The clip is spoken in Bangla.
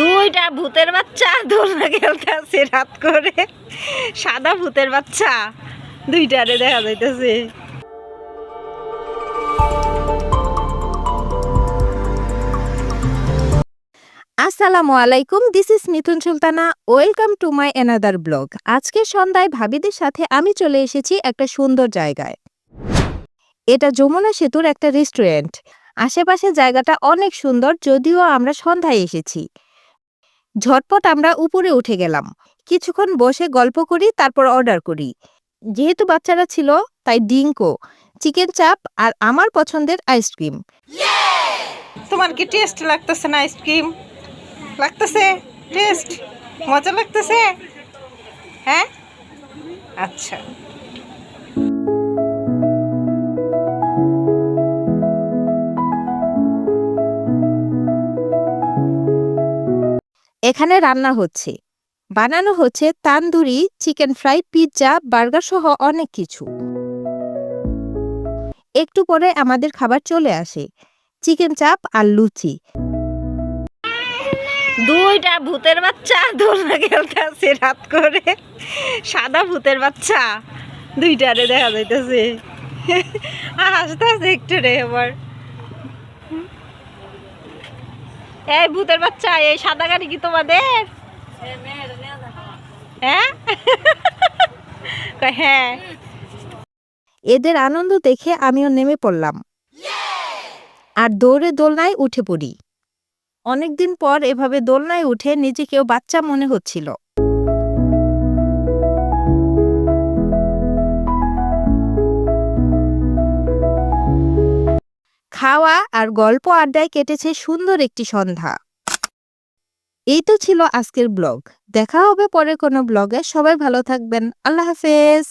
দুইটা ভূতের বাচ্চা, দোলনা খেলতেছে রাত করে। সাদা ভূতের বাচ্চা, দুইটারে দেখা যাইতেছে। আসসালামু আলাইকুম this is Mithun Sultana welcome to my another blog আজকে সন্ধ্যায় ভাবিদের সাথে আমি চলে এসেছি একটা সুন্দর জায়গায়। এটা যমুনা সেতুর একটা রেস্টুরেন্ট আশেপাশে জায়গাটা অনেক সুন্দর, যদিও আমরা সন্ধ্যায় এসেছি। ঝটপট আমরা উপরে উঠে গেলাম। কিছুক্ষণ বসে গল্প করি, তারপর অর্ডার করি। যেহেতু বাচ্চারা ছিল, তাই ডিঙ্কো, চিকেন চাপ আর আমার পছন্দের আইসক্রিম তোমার কি টেস্ট লাগতেছে না আইসক্রিম লাগতেছে? টেস্ট মজা লাগতেছে? হ্যাঁ? আচ্ছা। এখানে রান্না হচ্ছে। বানানো হচ্ছে tandoori, chicken fry, pizza, burger সহ অনেক কিছু। একটু পরে আমাদের খাবার চলে আসে। চিকেন চাপ আর লুচি। দুইটা ভূতের বাচ্চা, দোলনা খেলতেছে রাত করে। সাদা ভূতের বাচ্চা, দুইটারে দেখা যাইতেছে। হাসতে হাসতে একটু রে এবার এই ভূতের বাচ্চা, এই সাদা গাড়ি কি তোমাদের? হ্যাঁ? হ্যাঁ। এদের আনন্দ দেখে আমিও নেমে পড়লাম। আর দৌড়ে দোলনায় উঠে পড়ি। অনেকদিন পর এভাবে দোলনায় উঠে নিজেকেও বাচ্চা মনে হচ্ছিল। খাওয়া আর গল্প আড্ডায় কেটেছে সুন্দর একটি সন্ধ্যা। এই তো ছিল আজকের ব্লগ। দেখা হবে পরে কোনো ব্লগে। সবাই ভালো থাকবেন। আল্লাহ হাফেজ।